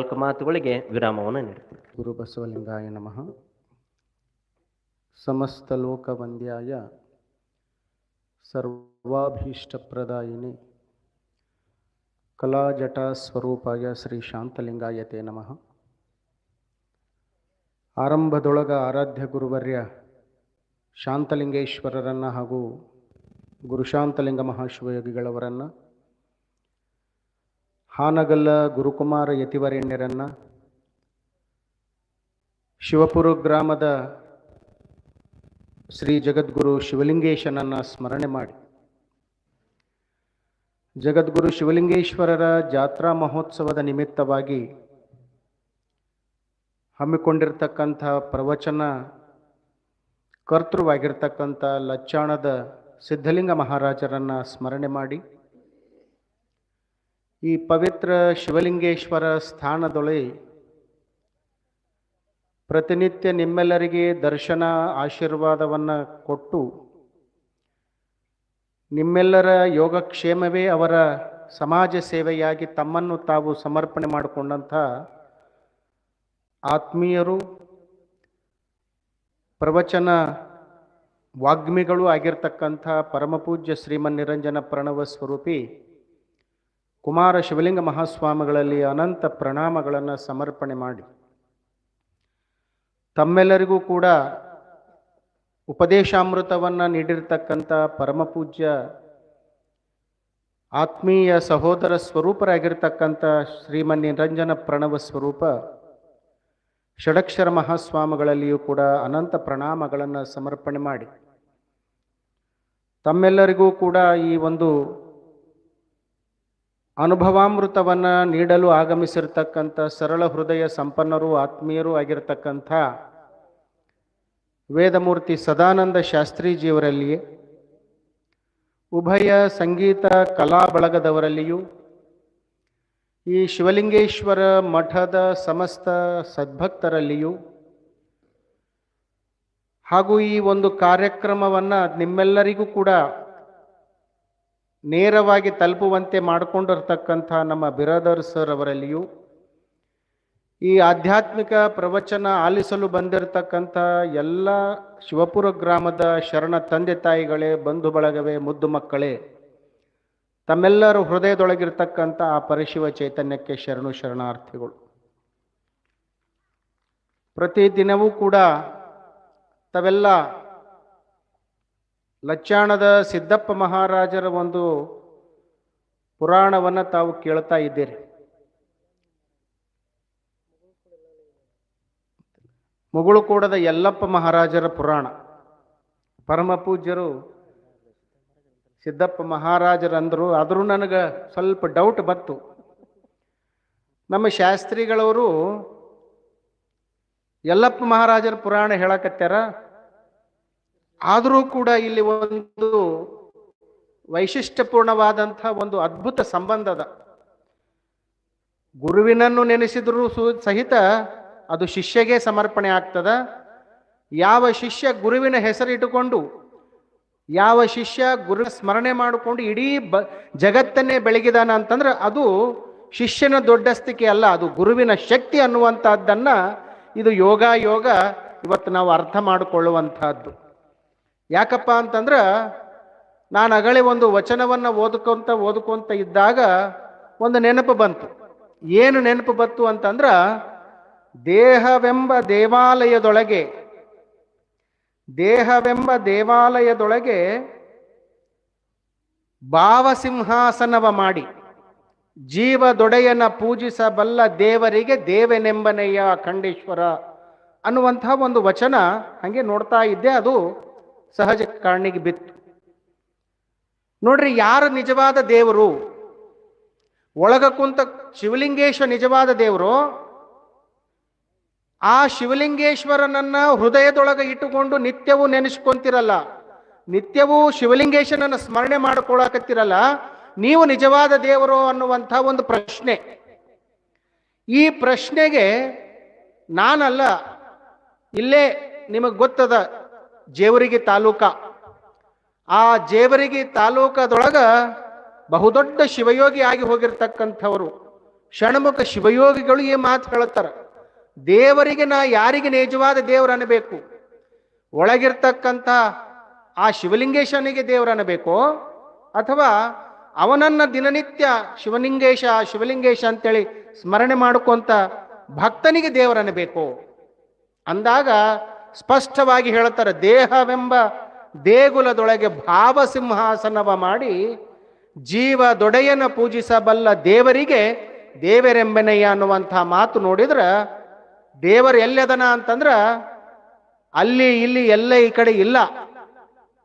ನಾಲ್ಕು ಮಾತುಗಳಿಗೆ ವಿರಾಮವನ್ನು ನೀಡುತ್ತೇನೆ. ಗುರು ಬಸವಲಿಂಗಾಯ ನಮಃ. ಸಮಸ್ತ ಲೋಕವಂದ್ಯಾಯ ಸರ್ವಾಭೀಷ್ಟಪ್ರದಾಯಿನಿ. ಕಲಾಜಟ ಸ್ವರೂಪಾಯ ಶ್ರೀ ಶಾಂತಲಿಂಗಾಯತೆ ನಮಃ. ಆರಂಭದೊಳಗ ಆರಾಧ್ಯ ಗುರುವರ್ಯ ಶಾಂತಲಿಂಗೇಶ್ವರರನ್ನು ಹಾಗೂ ಗುರುಶಾಂತಲಿಂಗ ಮಹಾಶಿವಯೋಗಿಗಳವರನ್ನು ಹಾನಗಲ್ಲ ಗುರುಕುಮಾರ ಯತಿವರೆಣ್ಯರನ್ನು ಶಿವಪುರ ಗ್ರಾಮದ ಶ್ರೀ ಜಗದ್ಗುರು ಶಿವಲಿಂಗೇಶನನ್ನು ಸ್ಮರಣೆ ಮಾಡಿ. ಜಗದ್ಗುರು ಶಿವಲಿಂಗೇಶ್ವರರ ಜಾತ್ರಾ ಮಹೋತ್ಸವದ ನಿಮಿತ್ತವಾಗಿ ಹಮ್ಮಿಕೊಂಡಿರ್ತಕ್ಕಂಥ ಪ್ರವಚನ ಕರ್ತೃವಾಗಿರ್ತಕ್ಕಂಥ ಲಚ್ಚಾಣದ ಸಿದ್ಧಲಿಂಗ ಮಹಾರಾಜರನ್ನು ಸ್ಮರಣೆ ಮಾಡಿ. ಈ ಪವಿತ್ರ ಶಿವಲಿಂಗೇಶ್ವರ ಸ್ಥಾನದೊಳೆ ಪ್ರತಿನಿತ್ಯ ನಿಮ್ಮೆಲ್ಲರಿಗೆ ದರ್ಶನ ಆಶೀರ್ವಾದವನ್ನು ಕೊಟ್ಟು ನಿಮ್ಮೆಲ್ಲರ ಯೋಗಕ್ಷೇಮವೇ ಅವರ ಸಮಾಜ ಸೇವೆಯಾಗಿ ತಮ್ಮನ್ನು ತಾವು ಸಮರ್ಪಣೆ ಮಾಡಿಕೊಂಡಂಥ ಆತ್ಮೀಯರು, ಪ್ರವಚನ ವಾಗ್ಮಿಗಳು ಆಗಿರ್ತಕ್ಕಂಥ ಪರಮಪೂಜ್ಯ ಶ್ರೀಮನ್ ನಿರಂಜನ ಪ್ರಣವ ಸ್ವರೂಪಿ ಕುಮಾರ ಶಿವಲಿಂಗ ಮಹಾಸ್ವಾಮಿಗಳಲ್ಲಿ ಅನಂತ ಪ್ರಣಾಮಗಳನ್ನು ಸಮರ್ಪಣೆ ಮಾಡಿ. ತಮ್ಮೆಲ್ಲರಿಗೂ ಕೂಡ ಉಪದೇಶಾಮೃತವನ್ನು ನೀಡಿರ್ತಕ್ಕಂಥ ಪರಮಪೂಜ್ಯ ಆತ್ಮೀಯ ಸಹೋದರ ಸ್ವರೂಪರಾಗಿರ್ತಕ್ಕಂಥ ಶ್ರೀಮನ್ ನಿರಂಜನ ಪ್ರಣವ ಸ್ವರೂಪ, ಷಡಕ್ಷರ ಮಹಾಸ್ವಾಮಿಗಳಲ್ಲಿಯೂ ಕೂಡ ಅನಂತ ಪ್ರಣಾಮಗಳನ್ನು ಸಮರ್ಪಣೆ ಮಾಡಿ. ತಮ್ಮೆಲ್ಲರಿಗೂ ಕೂಡ ಈ ಒಂದು ಅನುಭವಾಮೃತವನ್ನು ನೀಡಲು ಆಗಮಿಸಿರ್ತಕ್ಕಂಥ ಸರಳ ಹೃದಯ ಸಂಪನ್ನರು, ಆತ್ಮೀಯರೂ ಆಗಿರತಕ್ಕಂಥ ವೇದಮೂರ್ತಿ ಸದಾನಂದ ಶಾಸ್ತ್ರೀಜಿಯವರಲ್ಲಿಯೇ, ಉಭಯ ಸಂಗೀತ ಕಲಾ ಬಳಗದವರಲ್ಲಿಯೂ, ಈ ಶಿವಲಿಂಗೇಶ್ವರ ಮಠದ ಸಮಸ್ತ ಸದ್ಭಕ್ತರಲ್ಲಿಯೂ ಹಾಗೂ ಈ ಒಂದು ಕಾರ್ಯಕ್ರಮವನ್ನು ನಿಮ್ಮೆಲ್ಲರಿಗೂ ಕೂಡ ನೇರವಾಗಿ ತಲುಪುವಂತೆ ಮಾಡಿಕೊಂಡಿರ್ತಕ್ಕಂಥ ನಮ್ಮ ಬಿರಾದರ್ ಸರ್ ಅವರಲ್ಲಿಯೂ, ಈ ಆಧ್ಯಾತ್ಮಿಕ ಪ್ರವಚನ ಆಲಿಸಲು ಬಂದಿರತಕ್ಕಂಥ ಎಲ್ಲ ಶಿವಪುರ ಗ್ರಾಮದ ಶರಣ ತಂದೆ ತಾಯಿಗಳೇ, ಬಂಧು ಬಳಗವೇ, ಮುದ್ದು ಮಕ್ಕಳೇ, ತಮ್ಮೆಲ್ಲರ ಹೃದಯದೊಳಗಿರ್ತಕ್ಕಂಥ ಆ ಪರಿಶಿವ ಚೈತನ್ಯಕ್ಕೆ ಶರಣು ಶರಣಾರ್ಥಿಗಳು. ಪ್ರತಿದಿನವೂ ಕೂಡ ತಾವೆಲ್ಲ ಲಚ್ಚಾಣದ ಸಿದ್ದಪ್ಪ ಮಹಾರಾಜರ ಒಂದು ಪುರಾಣವನ್ನು ತಾವು ಕೇಳ್ತಾ ಇದ್ದೀರಿ. ಮುಗುಳುಕೂಡದ ಯಲ್ಲಪ್ಪ ಮಹಾರಾಜರ ಪುರಾಣ. ಪರಮ ಪೂಜ್ಯರು ಸಿದ್ದಪ್ಪ ಮಹಾರಾಜರಂದರು, ಆದರೂ ನನಗೆ ಸ್ವಲ್ಪ ಡೌಟ್ ಬಂತು. ನಮ್ಮ ಶಾಸ್ತ್ರಿಗಳವರು ಯಲ್ಲಪ್ಪ ಮಹಾರಾಜರ ಪುರಾಣ ಹೇಳಕತ್ಯಾರ? ಆದರೂ ಕೂಡ ಇಲ್ಲಿ ಒಂದು ವೈಶಿಷ್ಟ್ಯಪೂರ್ಣವಾದಂಥ ಒಂದು ಅದ್ಭುತ ಸಂಬಂಧದ ಗುರುವಿನನ್ನು ನೆನೆಸಿದರೂ ಸಹಿತ ಅದು ಶಿಷ್ಯಗೆ ಸಮರ್ಪಣೆ ಆಗ್ತದ. ಯಾವ ಶಿಷ್ಯ ಗುರುವಿನ ಹೆಸರಿಟ್ಟುಕೊಂಡು ಯಾವ ಶಿಷ್ಯ ಗುರು ಸ್ಮರಣೆ ಮಾಡಿಕೊಂಡು ಇಡೀ ಬ ಜಗತ್ತನ್ನೇ ಬೆಳಗಿದಾನ ಅಂತಂದ್ರೆ ಅದು ಶಿಷ್ಯನ ದೊಡ್ಡಸ್ತಿಕೆ ಅಲ್ಲ, ಅದು ಗುರುವಿನ ಶಕ್ತಿ ಅನ್ನುವಂಥದ್ದನ್ನು ಇದು ಯೋಗ ಯೋಗ ಇವತ್ತು ನಾವು ಅರ್ಥ ಮಾಡಿಕೊಳ್ಳುವಂಥದ್ದು. ಯಾಕಪ್ಪ ಅಂತಂದ್ರೆ ನಾನು ಅಗಳಿ ಒಂದು ವಚನವನ್ನು ಓದ್ಕೊಂತ ಓದ್ಕೊಂತ ಇದ್ದಾಗ ಒಂದು ನೆನಪು ಬಂತು. ಏನು ನೆನಪು ಬಂತು ಅಂತಂದ್ರೆ ದೇಹವೆಂಬ ದೇವಾಲಯದೊಳಗೆ ದೇಹವೆಂಬ ದೇವಾಲಯದೊಳಗೆ ಭಾವಸಿಂಹಾಸನವ ಮಾಡಿ, ಜೀವದೊಡೆಯನ ಪೂಜಿಸಬಲ್ಲ ದೇವರಿಗೆ ದೇವನೆಂಬನೆಯ ಖಂಡೇಶ್ವರ ಅನ್ನುವಂತಹ ಒಂದು ವಚನ ಹಾಗೆ ನೋಡ್ತಾ ಇದ್ದೆ. ಅದು ಸಹಜ ಕಾರಣಿಗೆ ಬಿತ್ತು. ನೋಡ್ರಿ, ಯಾರು ನಿಜವಾದ ದೇವರು? ಒಳಗ ಕುಂತ ಶಿವಲಿಂಗೇಶ್ವರ ನಿಜವಾದ ದೇವರು? ಆ ಶಿವಲಿಂಗೇಶ್ವರನನ್ನ ಹೃದಯದೊಳಗೆ ಇಟ್ಟುಕೊಂಡು ನಿತ್ಯವೂ ನೆನೆಸ್ಕೊಂತಿರಲ್ಲ. ನಿತ್ಯವೂ ಶಿವಲಿಂಗೇಶನನ್ನ ಸ್ಮರಣೆ ಮಾಡಿಕೊಳ್ಳಕತ್ತಿರಲ್ಲ ನೀವು ನಿಜವಾದ ದೇವರು ಅನ್ನುವಂಥ ಒಂದು ಪ್ರಶ್ನೆ. ಈ ಪ್ರಶ್ನೆಗೆ ನಾನಲ್ಲ, ಇಲ್ಲೇ ನಿಮಗೆ ಗೊತ್ತದ. ಜೇವರಿಗೆ ತಾಲೂಕ. ಆ ಜೇವರಿಗೆ ತಾಲೂಕದೊಳಗ ಬಹುದೊಡ್ಡ ಶಿವಯೋಗಿ ಆಗಿ ಹೋಗಿರ್ತಕ್ಕಂಥವರು. ಷಣ್ಮುಖ ಶಿವಯೋಗಿಗಳು ಈ ಮಾತು ಹೇಳುತ್ತಾರೆ ದೇವರಿಗೆ ನಾ ಯಾರಿಗೆ ನಿಜವಾದ ದೇವರು ಅನ್ನಬೇಕು? ಒಳಗಿರ್ತಕ್ಕಂಥ ಆ ಶಿವಲಿಂಗೇಶನಿಗೆ ದೇವರು ಅನ್ನಬೇಕೋ? ಅಥವಾ ಅವನನ್ನ ದಿನನಿತ್ಯ ಶಿವಲಿಂಗೇಶ ಶಿವಲಿಂಗೇಶ ಅಂತೇಳಿ ಸ್ಮರಣೆ ಮಾಡ್ಕೊಂತ ಭಕ್ತನಿಗೆ ದೇವರನ್ನಬೇಕು ಅಂದಾಗ ಸ್ಪಷ್ಟವಾಗಿ ಹೇಳ್ತಾರೆ ದೇಹವೆಂಬ ದೇಗುಲದೊಳಗೆ ಭಾವಸಿಂಹಾಸನವ ಮಾಡಿ ಜೀವ ದೊಡೆಯನ ಪೂಜಿಸಬಲ್ಲ ದೇವರಿಗೆ ದೇವರೆಂಬೆನಯ್ಯ ಅನ್ನುವಂಥ ಮಾತು ನೋಡಿದ್ರ, ದೇವರು ಎಲ್ಲದನ ಅಂತಂದ್ರ, ಅಲ್ಲಿ, ಇಲ್ಲಿ, ಎಲ್ಲ ಈ ಕಡೆ ಇಲ್ಲ.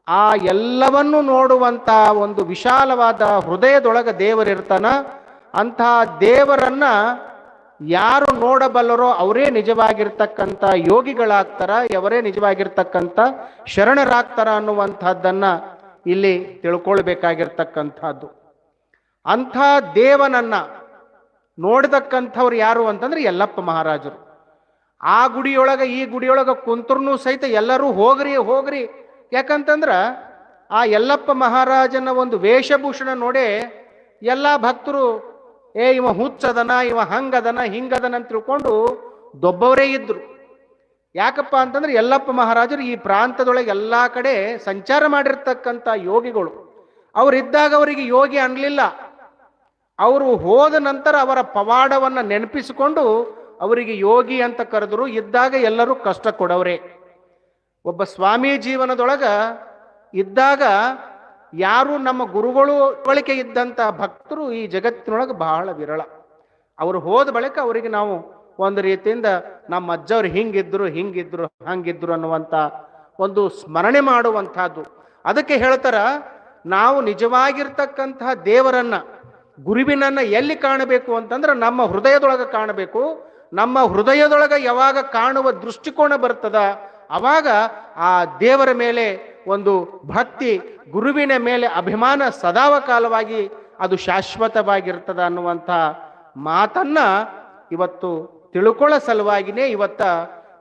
ಆ ಎಲ್ಲವನ್ನು ನೋಡುವಂತ ಒಂದು ವಿಶಾಲವಾದ ಹೃದಯದೊಳಗೆ ದೇವರಿರ್ತಾನ ಅಂತಹ ದೇವರನ್ನ ಯಾರು ನೋಡಬಲ್ಲರೋ ಅವರೇ ನಿಜವಾಗಿರ್ತಕ್ಕಂಥ ಯೋಗಿಗಳಾಗ್ತಾರ, ಅವರೇ ನಿಜವಾಗಿರ್ತಕ್ಕಂಥ ಶರಣರಾಗ್ತಾರ ಅನ್ನುವಂಥದ್ದನ್ನು ಇಲ್ಲಿ ತಿಳ್ಕೊಳ್ಬೇಕಾಗಿರ್ತಕ್ಕಂಥದ್ದು. ಅಂಥ ದೇವನನ್ನ ನೋಡ್ತಕ್ಕಂಥವ್ರು ಯಾರು ಅಂತಂದ್ರೆ ಯಲ್ಲಪ್ಪ ಮಹಾರಾಜರು. ಆ ಗುಡಿಯೊಳಗೆ, ಈ ಗುಡಿಯೊಳಗೆ ಕುಂತ್ರೂ ಸಹಿತ ಎಲ್ಲರೂ ಹೋಗ್ರಿ ಹೋಗ್ರಿ. ಯಾಕಂತಂದ್ರ ಆ ಯಲ್ಲಪ್ಪ ಮಹಾರಾಜನ ಒಂದು ವೇಷಭೂಷಣ ನೋಡೇ ಎಲ್ಲ ಭಕ್ತರು ಏ ಇವ ಹುಚ್ಚದನ, ಇವ ಹಂಗದನ, ಹಿಂಗದನ ಅಂತ ತಿಳ್ಕೊಂಡು ದೊಬ್ಬವರೇ ಇದ್ರು. ಯಾಕಪ್ಪ ಅಂತಂದ್ರೆ ಯಲ್ಲಪ್ಪ ಮಹಾರಾಜರು ಈ ಪ್ರಾಂತದೊಳಗೆ ಎಲ್ಲ ಕಡೆ ಸಂಚಾರ ಮಾಡಿರ್ತಕ್ಕಂಥ ಯೋಗಿಗಳು. ಅವರಿದ್ದಾಗ ಅವರಿಗೆ ಯೋಗಿ ಅನ್ಲಿಲ್ಲ. ಅವರು ಹೋದ ನಂತರ ಅವರ ಪವಾಡವನ್ನ ನೆನಪಿಸಿಕೊಂಡು ಅವರಿಗೆ ಯೋಗಿ ಅಂತ ಕರೆದರು. ಇದ್ದಾಗ ಎಲ್ಲರೂ ಕಷ್ಟ ಕೊಡವ್ರೆ. ಒಬ್ಬ ಸ್ವಾಮಿ ಜೀವನದೊಳಗ ಇದ್ದಾಗ ಯಾರು ನಮ್ಮ ಗುರುಗಳು ಬಳಿಕೆ ಇದ್ದಂಥ ಭಕ್ತರು ಈ ಜಗತ್ತಿನೊಳಗೆ ಬಹಳ ವಿರಳ. ಅವರು ಹೋದ ಬಳಿಕ ಅವರಿಗೆ ನಾವು ಒಂದು ರೀತಿಯಿಂದ ನಮ್ಮ ಅಜ್ಜವ್ರು ಹಿಂಗಿದ್ರು ಹಿಂಗಿದ್ರು, ಹಂಗಿದ್ರು ಅನ್ನುವಂಥ ಒಂದು ಸ್ಮರಣೆ ಮಾಡುವಂಥದ್ದು. ಅದಕ್ಕೆ ಹೇಳ್ತಾರ, ನಾವು ನಿಜವಾಗಿರ್ತಕ್ಕಂತಹ ದೇವರನ್ನ, ಗುರುವಿನನ್ನ ಎಲ್ಲಿ ಕಾಣಬೇಕು ಅಂತಂದ್ರೆ ನಮ್ಮ ಹೃದಯದೊಳಗೆ ಕಾಣಬೇಕು. ನಮ್ಮ ಹೃದಯದೊಳಗೆ ಯಾವಾಗ ಕಾಣುವ ದೃಷ್ಟಿಕೋನ ಬರ್ತದ, ಅವಾಗ ಆ ದೇವರ ಮೇಲೆ ಒಂದು ಭಕ್ತಿ ಗುರುವಿನ ಮೇಲೆ ಅಭಿಮಾನ ಸದಾವ ಕಾಲವಾಗಿ ಅದು ಶಾಶ್ವತವಾಗಿರ್ತದ ಅನ್ನುವಂಥ ಮಾತನ್ನ ಇವತ್ತು ತಿಳ್ಕೊಳ್ಳೋ ಸಲುವಾಗಿನೇ ಇವತ್ತ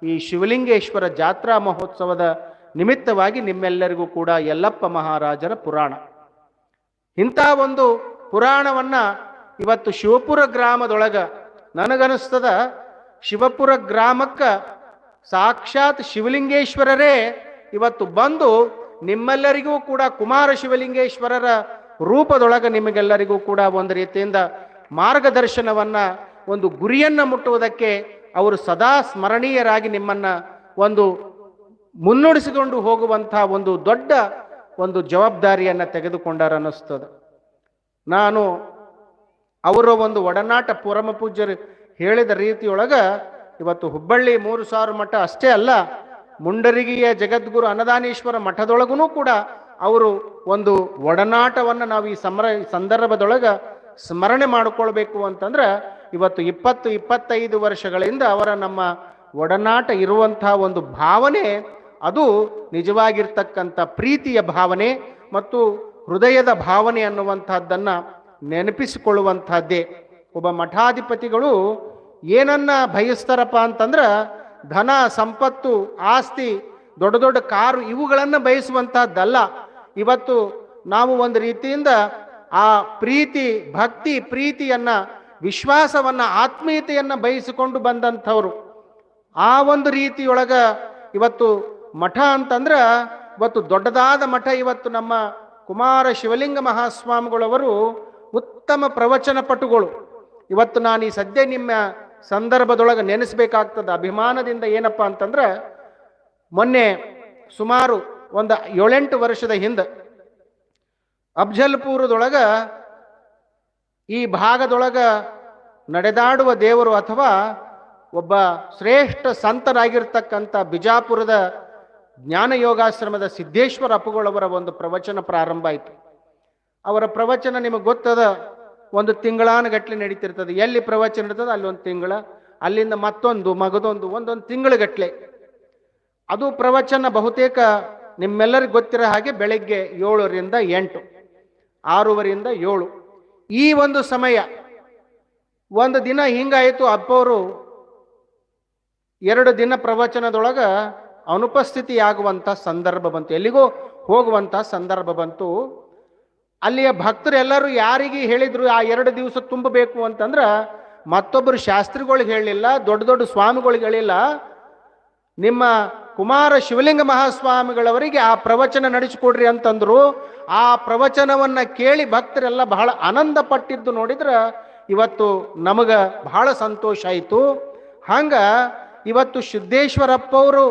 ಈ ಶಿವಲಿಂಗೇಶ್ವರ ಜಾತ್ರಾ ಮಹೋತ್ಸವದ ನಿಮಿತ್ತವಾಗಿ ನಿಮ್ಮೆಲ್ಲರಿಗೂ ಕೂಡ ಯಲ್ಲಪ್ಪ ಮಹಾರಾಜರ ಪುರಾಣ. ಇಂಥ ಒಂದು ಪುರಾಣವನ್ನ ಇವತ್ತು ಶಿವಪುರ ಗ್ರಾಮದೊಳಗ ನನಗನಿಸ್ತದ ಶಿವಪುರ ಗ್ರಾಮಕ್ಕ ಸಾಕ್ಷಾತ್ ಶಿವಲಿಂಗೇಶ್ವರರೇ ಇವತ್ತು ಬಂದು ನಿಮ್ಮೆಲ್ಲರಿಗೂ ಕೂಡ ಕುಮಾರ ಶಿವಲಿಂಗೇಶ್ವರರ ರೂಪದೊಳಗೆ ನಿಮಗೆಲ್ಲರಿಗೂ ಕೂಡ ಒಂದು ರೀತಿಯಿಂದ ಮಾರ್ಗದರ್ಶನವನ್ನ, ಒಂದು ಗುರಿಯನ್ನ ಮುಟ್ಟುವುದಕ್ಕೆ ಅವರು ಸದಾ ಸ್ಮರಣೀಯರಾಗಿ ನಿಮ್ಮನ್ನ ಒಂದು ಮುನ್ನಡೆಸಿಕೊಂಡು ಹೋಗುವಂತಹ ಒಂದು ದೊಡ್ಡ ಒಂದು ಜವಾಬ್ದಾರಿಯನ್ನ ತೆಗೆದುಕೊಂಡಾರ ಅನ್ನಿಸ್ತದೆ ನಾನು ಅವರ ಒಂದು ಒಡನಾಟ ಪುರಮ ಪೂಜ್ಯರು ಹೇಳಿದ ರೀತಿಯೊಳಗ ಇವತ್ತು ಹುಬ್ಬಳ್ಳಿ ಮೂರು ಸಾವಿರ ಮಠ ಅಷ್ಟೇ ಅಲ್ಲ ಮುಂಡರಿಗಿಯ ಜಗದ್ಗುರು ಅನ್ನದಾನೀಶ್ವರ ಮಠದೊಳಗೂ ಕೂಡ ಅವರು ಒಂದು ಒಡನಾಟವನ್ನು ನಾವು ಈ ಸಮರ ಸಂದರ್ಭದೊಳಗೆ ಸ್ಮರಣೆ ಮಾಡಿಕೊಳ್ಬೇಕು ಅಂತಂದ್ರೆ ಇವತ್ತು ಇಪ್ಪತ್ತು, ಇಪ್ಪತ್ತೈದು ವರ್ಷಗಳಿಂದ ಅವರ ನಮ್ಮ ಒಡನಾಟ ಇರುವಂತಹ ಒಂದು ಭಾವನೆ, ಅದು ನಿಜವಾಗಿರ್ತಕ್ಕಂಥ ಪ್ರೀತಿಯ ಭಾವನೆ ಮತ್ತು ಹೃದಯದ ಭಾವನೆ ಅನ್ನುವಂಥದ್ದನ್ನ ನೆನಪಿಸಿಕೊಳ್ಳುವಂತಹದ್ದೇ ಒಬ್ಬ ಮಠಾಧಿಪತಿಗಳು ಏನನ್ನ ಬಯಸ್ತಾರಪ್ಪ ಅಂತಂದ್ರ ಧನ, ಸಂಪತ್ತು, ಆಸ್ತಿ, ದೊಡ್ಡ ದೊಡ್ಡ ಕಾರು ಇವುಗಳನ್ನು ಬಯಸುವಂತಹದ್ದಲ್ಲ. ಇವತ್ತು ನಾವು ಒಂದು ರೀತಿಯಿಂದ ಆ ಪ್ರೀತಿ, ಭಕ್ತಿ, ಪ್ರೀತಿಯನ್ನ, ವಿಶ್ವಾಸವನ್ನ, ಆತ್ಮೀಯತೆಯನ್ನ ಬಯಸಿಕೊಂಡು ಬಂದಂಥವ್ರು. ಆ ಒಂದು ರೀತಿಯೊಳಗ ಇವತ್ತು ಮಠ ಅಂತಂದ್ರ ಇವತ್ತು ದೊಡ್ಡದಾದ ಮಠ ಇವತ್ತು ನಮ್ಮ ಕುಮಾರ ಶಿವಲಿಂಗ ಮಹಾಸ್ವಾಮಿಗಳವರು ಉತ್ತಮ ಪ್ರವಚನ ಪಟುಗಳು. ಇವತ್ತು ನಾನು ಈ ಸದ್ಯ ನಿಮ್ಮ ಸಂದರ್ಭದೊಳಗೆ ನೆನೆಸ್ಬೇಕಾಗ್ತದೆ. ಅಭಿಮಾನದಿಂದ ಏನಪ್ಪ ಅಂತಂದ್ರೆ, ಮೊನ್ನೆ ಸುಮಾರು ಒಂದು ಏಳೆಂಟು ವರ್ಷದ ಹಿಂದೆ ಅಫ್ಜಲ್ಪುರದೊಳಗ ಈ ಭಾಗದೊಳಗ ನಡೆದಾಡುವ ದೇವರು ಅಥವಾ ಒಬ್ಬ ಶ್ರೇಷ್ಠ ಸಂತರಾಗಿರ್ತಕ್ಕಂಥ ಬಿಜಾಪುರದ ಜ್ಞಾನ ಯೋಗಾಶ್ರಮದ ಸಿದ್ದೇಶ್ವರ ಅಪ್ಪುಗಳವರ ಒಂದು ಪ್ರವಚನ ಪ್ರಾರಂಭ ಆಯಿತು. ಅವರ ಪ್ರವಚನ ನಿಮಗೆ ಗೊತ್ತದ ಒಂದು ತಿಂಗಳಾನುಗಟ್ಲೆ ನಡೀತಿರ್ತದೆ. ಎಲ್ಲಿ ಪ್ರವಚನ ಇರ್ತದೆ ಅಲ್ಲಿ ಒಂದು ತಿಂಗಳ, ಅಲ್ಲಿಂದ ಮತ್ತೊಂದು, ಮಗದೊಂದು, ಒಂದೊಂದು ತಿಂಗಳಗಟ್ಲೆ ಅದು ಪ್ರವಚನ ಬಹುತೇಕ ನಿಮ್ಮೆಲ್ಲರಿಗೂ ಗೊತ್ತಿರೋ ಹಾಗೆ ಬೆಳಗ್ಗೆ ಏಳರಿಂದ ಎಂಟು, ಆರೂವರೆಯಿಂದ ಏಳು. ಈ ಒಂದು ಸಮಯ, ಒಂದು ದಿನ ಹಿಂಗಾಯಿತು ಅಪ್ಪವರು, ಎರಡು ದಿನ ಪ್ರವಚನದೊಳಗೆ ಅನುಪಸ್ಥಿತಿಯಾಗುವಂಥ ಸಂದರ್ಭ ಬಂತು. ಎಲ್ಲಿಗೂ ಹೋಗುವಂಥ ಸಂದರ್ಭ ಬಂತು. ಅಲ್ಲಿಯ ಭಕ್ತರೆಲ್ಲರೂ ಯಾರಿಗೆ ಹೇಳಿದರು ಆ ಎರಡು ದಿವಸ ತುಂಬಬೇಕು ಅಂತಂದ್ರೆ ಮತ್ತೊಬ್ಬರು ಶಾಸ್ತ್ರಿಗಳಿಗೆ ಹೇಳಿಲ್ಲ, ದೊಡ್ಡ ದೊಡ್ಡ ಸ್ವಾಮಿಗಳಿಗೆ ಹೇಳಿಲ್ಲ. ನಿಮ್ಮ ಕುಮಾರ ಶಿವಲಿಂಗ ಮಹಾಸ್ವಾಮಿಗಳವರಿಗೆ ಆ ಪ್ರವಚನ ನಡೆಸಿಕೊಡ್ರಿ ಅಂತಂದ್ರು. ಆ ಪ್ರವಚನವನ್ನ ಕೇಳಿ ಭಕ್ತರೆಲ್ಲ ಬಹಳ ಆನಂದ ಪಟ್ಟಿದ್ದು ನೋಡಿದ್ರ ಇವತ್ತು ನಮಗೆ ಬಹಳ ಸಂತೋಷ ಆಯಿತು. ಹಂಗ ಇವತ್ತು ಸಿದ್ದೇಶ್ವರಪ್ಪ ಅವರು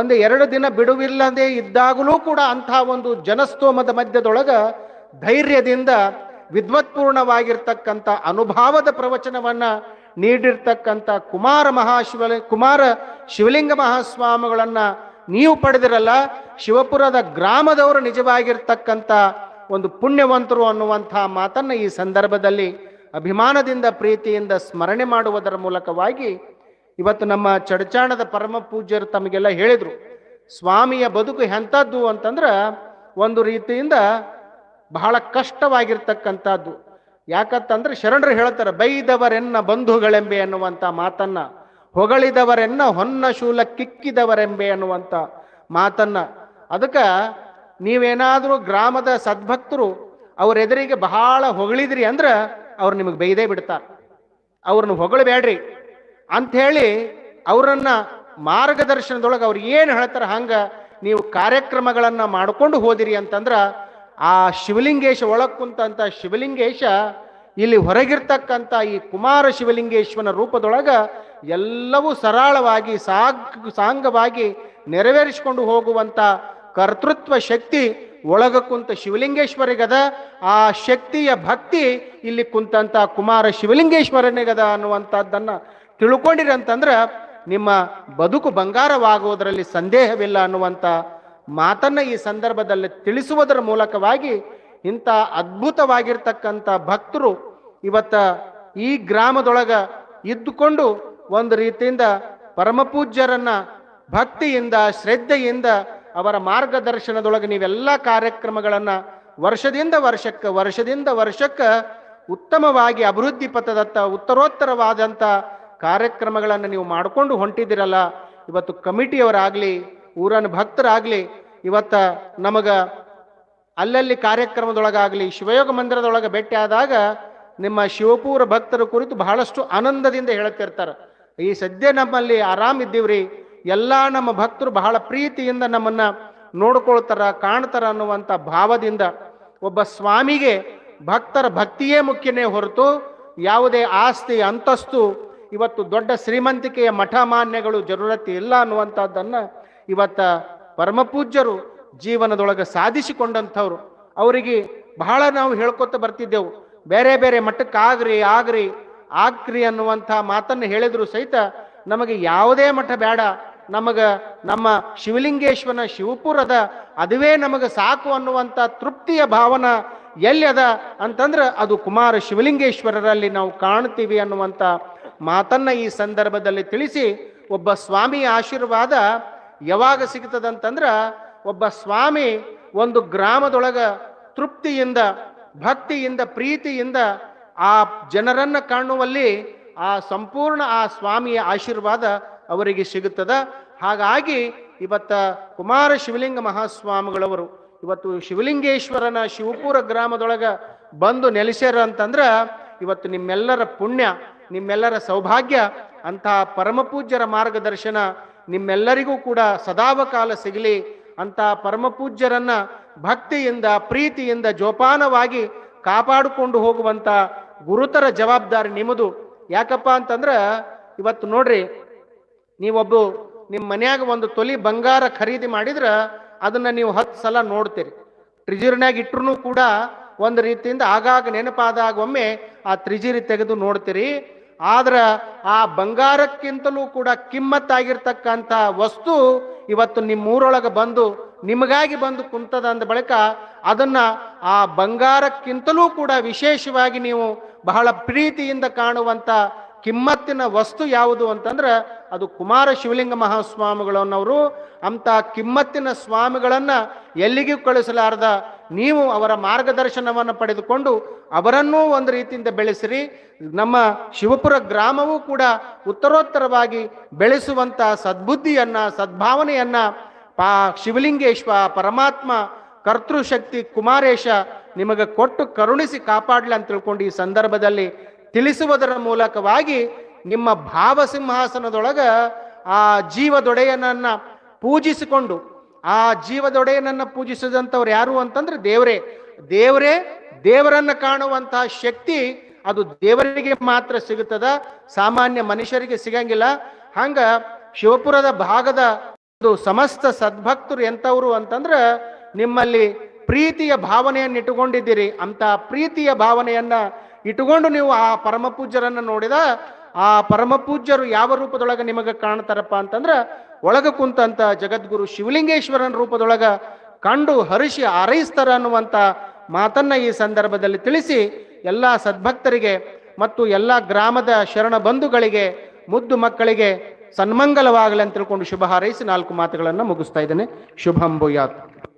ಒಂದು ಎರಡು ದಿನ ಬಿಡುವಿಲ್ಲದೆ ಇದ್ದಾಗಲೂ ಕೂಡ ಅಂತಹ ಒಂದು ಜನಸ್ತೋಮದ ಮಧ್ಯದೊಳಗ ಧೈರ್ಯದಿಂದ ವಿದ್ವತ್ಪೂರ್ಣವಾಗಿರ್ತಕ್ಕಂಥ ಅನುಭಾವದ ಪ್ರವಚನವನ್ನ ನೀಡಿರ್ತಕ್ಕಂಥ ಕುಮಾರ ಮಹಾಶಿವ ಕುಮಾರ ಶಿವಲಿಂಗ ಮಹಾಸ್ವಾಮಿಗಳನ್ನ ನೀವು ಪಡೆದಿರಲ್ಲ, ಶಿವಪುರದ ಗ್ರಾಮದವರು ನಿಜವಾಗಿರ್ತಕ್ಕಂಥ ಒಂದು ಪುಣ್ಯವಂತರು ಅನ್ನುವಂಥ ಮಾತನ್ನ ಈ ಸಂದರ್ಭದಲ್ಲಿ ಅಭಿಮಾನದಿಂದ, ಪ್ರೀತಿಯಿಂದ ಸ್ಮರಣೆ ಮಾಡುವುದರ ಮೂಲಕವಾಗಿ ಇವತ್ತು ನಮ್ಮ ಚಡಚಾಣದ ಪರಮ ಪೂಜ್ಯರು ತಮಗೆಲ್ಲ ಹೇಳಿದರು, ಸ್ವಾಮಿಯ ಬದುಕು ಎಂಥದ್ದು ಅಂತಂದ್ರೆ ಒಂದು ರೀತಿಯಿಂದ ಬಹಳ ಕಷ್ಟವಾಗಿರ್ತಕ್ಕಂಥದ್ದು. ಯಾಕಂತಂದ್ರೆ ಶರಣರು ಹೇಳ್ತಾರೆ, ಬೈದವರೆನ್ನ ಬಂಧುಗಳೆಂಬೆ ಅನ್ನುವಂಥ ಮಾತನ್ನ, ಹೊಗಳಿದವರೆನ್ನ ಹೊನ್ನ ಶೂಲ ಕಿಕ್ಕಿದವರೆಂಬೆ ಅನ್ನುವಂಥ ಮಾತನ್ನ. ಅದಕ್ಕೆ ನೀವೇನಾದರೂ ಗ್ರಾಮದ ಸದ್ಭಕ್ತರು ಅವ್ರ ಎದುರಿಗೆ ಬಹಳ ಹೊಗಳಿದ್ರಿ ಅಂದ್ರೆ ಅವ್ರು ನಿಮಗೆ ಬೈದೇ ಬಿಡ್ತಾರೆ. ಅವ್ರನ್ನ ಹೊಗಳಬೇಡ್ರಿ. ಅಂಥೇಳಿ ಅವರನ್ನು ಮಾರ್ಗದರ್ಶನದೊಳಗೆ ಅವ್ರು ಏನು ಹೇಳ್ತಾರೆ, ಹಂಗ ನೀವು ಕಾರ್ಯಕ್ರಮಗಳನ್ನು ಮಾಡ್ಕೊಂಡು ಹೋದಿರಿ ಅಂತಂದ್ರ ಆ ಶಿವಲಿಂಗೇಶ ಒಳಗೆ ಕುಂತಂಥ ಶಿವಲಿಂಗೇಶ ಇಲ್ಲಿ ಹೊರಗಿರ್ತಕ್ಕಂಥ ಈ ಕುಮಾರ ಶಿವಲಿಂಗೇಶ್ವನ ರೂಪದೊಳಗೆ ಎಲ್ಲವೂ ಸರಳವಾಗಿ ಸಾಗ್, ಸಾಂಗವಾಗಿ ನೆರವೇರಿಸಿಕೊಂಡು ಹೋಗುವಂತ ಕರ್ತೃತ್ವ ಶಕ್ತಿ ಒಳಗ ಕುಂತ ಶಿವಲಿಂಗೇಶ್ವರಿಗದ, ಆ ಶಕ್ತಿಯ ಭಕ್ತಿ ಇಲ್ಲಿ ಕುಂತಂತ ಕುಮಾರ ಶಿವಲಿಂಗೇಶ್ವರನಿಗದ ಅನ್ನುವಂಥದ್ದನ್ನ ತಿಳ್ಕೊಂಡಿರಂತಂದ್ರೆ ನಿಮ್ಮ ಬದುಕು ಬಂಗಾರವಾಗುವುದರಲ್ಲಿ ಸಂದೇಹವಿಲ್ಲ ಅನ್ನುವಂಥ ಮಾತನ್ನ ಈ ಸಂದರ್ಭದಲ್ಲಿ ತಿಳಿಸುವುದರ ಮೂಲಕವಾಗಿ ಇಂಥ ಅದ್ಭುತವಾಗಿರ್ತಕ್ಕಂಥ ಭಕ್ತರು ಇವತ್ತ ಈ ಗ್ರಾಮದೊಳಗ ಇದ್ದುಕೊಂಡು ಒಂದು ರೀತಿಯಿಂದ ಪರಮಪೂಜ್ಯರನ್ನ ಭಕ್ತಿಯಿಂದ, ಶ್ರದ್ಧೆಯಿಂದ ಅವರ ಮಾರ್ಗದರ್ಶನದೊಳಗೆ ನೀವೆಲ್ಲ ಕಾರ್ಯಕ್ರಮಗಳನ್ನು ವರ್ಷದಿಂದ ವರ್ಷಕ್ಕೆ ವರ್ಷದಿಂದ ವರ್ಷಕ್ಕೆ ಉತ್ತಮವಾಗಿ ಅಭಿವೃದ್ಧಿ ಪಥದತ್ತ ಉತ್ತರೋತ್ತರವಾದಂಥ ಕಾರ್ಯಕ್ರಮಗಳನ್ನು ನೀವು ಮಾಡಿಕೊಂಡು ಹೊಂಟಿದ್ದೀರಲ್ಲ, ಇವತ್ತು ಕಮಿಟಿಯವರಾಗಲಿ ಊರನ ಭಕ್ತರಾಗಲಿ, ಇವತ್ತ ನಮಗ ಅಲ್ಲಲ್ಲಿ ಕಾರ್ಯಕ್ರಮದೊಳಗಾಗಲಿ, ಶಿವಯೋಗ ಮಂದಿರದೊಳಗೆ ಭೇಟಿ ಆದಾಗ ನಿಮ್ಮ ಶಿವಪೂರ ಭಕ್ತರ ಕುರಿತು ಬಹಳಷ್ಟು ಆನಂದದಿಂದ ಹೇಳ್ತಿರ್ತಾರೆ ಈ ಸದ್ಯ ನಮ್ಮಲ್ಲಿ ಆರಾಮಿದ್ದೀವ್ರಿ ಎಲ್ಲ ನಮ್ಮ ಭಕ್ತರು ಬಹಳ ಪ್ರೀತಿಯಿಂದ ನಮ್ಮನ್ನ ನೋಡ್ಕೊಳ್ತಾರ, ಕಾಣ್ತಾರ ಅನ್ನುವಂಥ ಭಾವದಿಂದ ಒಬ್ಬ ಸ್ವಾಮಿಗೆ ಭಕ್ತರ ಭಕ್ತಿಯೇ ಮುಖ್ಯನೇ ಹೊರತು ಯಾವುದೇ ಆಸ್ತಿ, ಅಂತಸ್ತು, ಇವತ್ತು ದೊಡ್ಡ ಶ್ರೀಮಂತಿಕೆಯ ಮಠ ಮಾನ್ಯಗಳು ಜರುರತಿ ಇಲ್ಲ ಅನ್ನುವಂಥದ್ದನ್ನ ಇವತ್ತ ಪರಮಪೂಜ್ಯರು ಜೀವನದೊಳಗೆ ಸಾಧಿಸಿಕೊಂಡಂಥವ್ರು. ಅವರಿಗೆ ಬಹಳ ನಾವು ಹೇಳ್ಕೊತ ಬರ್ತಿದ್ದೆವು. ಬೇರೆ ಬೇರೆ ಮಟ್ಟಕ್ಕೆ ಆಗ್ರಿ ಆಗ್ರಿ ಆಗ್ರಿ ಅನ್ನುವಂಥ ಮಾತನ್ನು ಹೇಳಿದ್ರು ಸಹಿತ ನಮಗೆ ಯಾವುದೇ ಮಠ ಬೇಡ. ನಮಗೆ ನಮ್ಮ ಶಿವಲಿಂಗೇಶ್ವರನ ಶಿವಪುರದ ಅದುವೇ ನಮಗೆ ಸಾಕು ಅನ್ನುವಂಥ ತೃಪ್ತಿಯ ಭಾವನ ಎಲ್ಲಿ ಅಂತಂದ್ರೆ ಅದು ಕುಮಾರ ಶಿವಲಿಂಗೇಶ್ವರರಲ್ಲಿ ನಾವು ಕಾಣ್ತೀವಿ ಅನ್ನುವಂಥ ಮಾತನ್ನ ಈ ಸಂದರ್ಭದಲ್ಲಿ ತಿಳಿಸಿ ಒಬ್ಬ ಸ್ವಾಮಿಯ ಆಶೀರ್ವಾದ ಯಾವಾಗ ಸಿಗ್ತದಂತಂದ್ರ ಒಬ್ಬ ಸ್ವಾಮಿ ಒಂದು ಗ್ರಾಮದೊಳಗ ತೃಪ್ತಿಯಿಂದ, ಭಕ್ತಿಯಿಂದ, ಪ್ರೀತಿಯಿಂದ ಆ ಜನರನ್ನು ಕಾಣುವಲ್ಲಿ ಆ ಸಂಪೂರ್ಣ ಆ ಸ್ವಾಮಿಯ ಆಶೀರ್ವಾದ ಅವರಿಗೆ ಸಿಗುತ್ತದ. ಹಾಗಾಗಿ ಇವತ್ತ ಕುಮಾರ ಶಿವಲಿಂಗ ಮಹಾಸ್ವಾಮಿಗಳವರು ಇವತ್ತು ಶಿವಲಿಂಗೇಶ್ವರನ ಶಿವಪುರ ಗ್ರಾಮದೊಳಗ ಬಂದು ನೆಲೆಸ್ಯಾರ ಅಂತಂದ್ರೆ ಇವತ್ತು ನಿಮ್ಮೆಲ್ಲರ ಪುಣ್ಯ, ನಿಮ್ಮೆಲ್ಲರ ಸೌಭಾಗ್ಯ ಅಂತಹ ಪರಮಪೂಜ್ಯರ ಮಾರ್ಗದರ್ಶನ ನಿಮ್ಮೆಲ್ಲರಿಗೂ ಕೂಡ ಸದಾವಕಾಲ ಸಿಗಲಿ. ಅಂತ ಪರಮಪೂಜ್ಯರನ್ನ ಭಕ್ತಿಯಿಂದ, ಪ್ರೀತಿಯಿಂದ, ಜೋಪಾನವಾಗಿ ಕಾಪಾಡಿಕೊಂಡು ಹೋಗುವಂತ ಗುರುತರ ಜವಾಬ್ದಾರಿ ನಿಮ್ಮದು. ಯಾಕಪ್ಪ ಅಂತಂದ್ರೆ, ಇವತ್ತು ನೋಡ್ರಿ, ನೀವೊಬ್ಬ ನಿಮ್ಮ ಮನ್ಯಾಗ ಒಂದು ತೊಲಿ ಬಂಗಾರ ಖರೀದಿ ಮಾಡಿದ್ರ ಅದನ್ನ ನೀವು ಹತ್ತು ಸಲ ನೋಡ್ತೀರಿ. ಟ್ರಿಜರಿನಾಗ ಇಟ್ರು ಕೂಡ ಒಂದು ರೀತಿಯಿಂದ ಆಗಾಗ ನೆನಪಾದಾಗ ಒಮ್ಮೆ ಆ ತ್ರಿಜಿರಿ ತೆಗೆದು ನೋಡ್ತೀರಿ. ಆದ್ರ ಆ ಬಂಗಾರಕ್ಕಿಂತಲೂ ಕೂಡ ಕಿಮ್ಮತ್ತಾಗಿರ್ತಕ್ಕಂಥ ವಸ್ತು ಇವತ್ತು ನಿಮ್ಮ ಊರೊಳಗೆ ಬಂದು ನಿಮಗಾಗಿ ಬಂದು ಕುಂತದ ಅಂದ ಬಳಿಕ ಅದನ್ನ ಆ ಬಂಗಾರಕ್ಕಿಂತಲೂ ಕೂಡ ವಿಶೇಷವಾಗಿ ನೀವು ಬಹಳ ಪ್ರೀತಿಯಿಂದ ಕಾಣುವಂತ ಕಿಮ್ಮತ್ತಿನ ವಸ್ತು ಯಾವುದು ಅಂತಂದ್ರೆ ಅದು ಕುಮಾರ ಶಿವಲಿಂಗ ಮಹಾಸ್ವಾಮಿಗಳನ್ನವರು ಅಂತ ಕಿಮ್ಮತ್ತಿನ ಸ್ವಾಮಿಗಳನ್ನ ಎಲ್ಲಿಗೂ ಕಳಿಸಲಾರದ ನೀವು ಅವರ ಮಾರ್ಗದರ್ಶನವನ್ನು ಪಡೆದುಕೊಂಡು ಅವರನ್ನೂ ಒಂದು ರೀತಿಯಿಂದ ಬೆಳೆಸಿರಿ. ನಮ್ಮ ಶಿವಪುರ ಗ್ರಾಮವೂ ಕೂಡ ಉತ್ತರೋತ್ತರವಾಗಿ ಬೆಳೆಸುವಂಥ ಸದ್ಬುದ್ಧಿಯನ್ನ, ಸದ್ಭಾವನೆಯನ್ನ ಪಾ ಶಿವಲಿಂಗೇಶ್ವ, ಪರಮಾತ್ಮ, ಕರ್ತೃಶಕ್ತಿ, ಕುಮಾರೇಶ ನಿಮಗೆ ಕೊಟ್ಟು ಕರುಣಿಸಿ ಕಾಪಾಡಲಿ ಅಂತ ತಿಳ್ಕೊಂಡು ಈ ಸಂದರ್ಭದಲ್ಲಿ ತಿಳಿಸುವುದರ ಮೂಲಕವಾಗಿ ನಿಮ್ಮ ಭಾವಸಿಂಹಾಸನದೊಳಗ ಆ ಜೀವದೊಡೆಯನನ್ನ ಪೂಜಿಸಿಕೊಂಡು, ಆ ಜೀವದೊಡೆಯನನ್ನ ಪೂಜಿಸಿದಂಥವ್ರು ಯಾರು ಅಂತಂದ್ರೆ ದೇವರೇ. ದೇವರೇ, ದೇವರನ್ನ ಕಾಣುವಂತಹ ಶಕ್ತಿ ಅದು ದೇವರಿಗೆ ಮಾತ್ರ ಸಿಗುತ್ತದ, ಸಾಮಾನ್ಯ ಮನುಷ್ಯರಿಗೆ ಸಿಗಂಗಿಲ್ಲ. ಹಂಗ ಶಿವಪುರದ ಭಾಗದ ಒಂದು ಸಮಸ್ತ ಸದ್ಭಕ್ತರು ಎಂಥವ್ರು ಅಂತಂದ್ರೆ ನಿಮ್ಮಲ್ಲಿ ಪ್ರೀತಿಯ ಭಾವನೆಯನ್ನು ಇಟ್ಟುಕೊಂಡಿದ್ದೀರಿ ಅಂತ ಪ್ರೀತಿಯ ಭಾವನೆಯನ್ನ ಇಟ್ಟುಕೊಂಡು ನೀವು ಆ ಪರಮ ಪೂಜ್ಯರನ್ನು ನೋಡಿದ ಆ ಪರಮ ಪೂಜ್ಯರು ಯಾವ ರೂಪದೊಳಗೆ ನಿಮಗೆ ಕಾಣ್ತಾರಪ್ಪ ಅಂತಂದ್ರೆ, ಒಳಗೆ ಕುಂತಂತ ಜಗದ್ಗುರು ಶಿವಲಿಂಗೇಶ್ವರನ ರೂಪದೊಳಗ ಕಂಡು ಹರಿಸಿ ಆರೈಸ್ತಾರ ಅನ್ನುವಂತ ಮಾತನ್ನ ಈ ಸಂದರ್ಭದಲ್ಲಿ ತಿಳಿಸಿ ಎಲ್ಲ ಸದ್ಭಕ್ತರಿಗೆ ಮತ್ತು ಎಲ್ಲ ಗ್ರಾಮದ ಶರಣ ಬಂಧುಗಳಿಗೆ, ಮುದ್ದು ಮಕ್ಕಳಿಗೆ ಸನ್ಮಂಗಲವಾಗಲಿ ಅಂತ ತಿಳ್ಕೊಂಡು ಶುಭ ಹಾರೈಸಿ ನಾಲ್ಕು ಮಾತುಗಳನ್ನು ಮುಗಿಸ್ತಾ ಇದ್ದೇನೆ. ಶುಭಂ ಭೂಯಾತ್.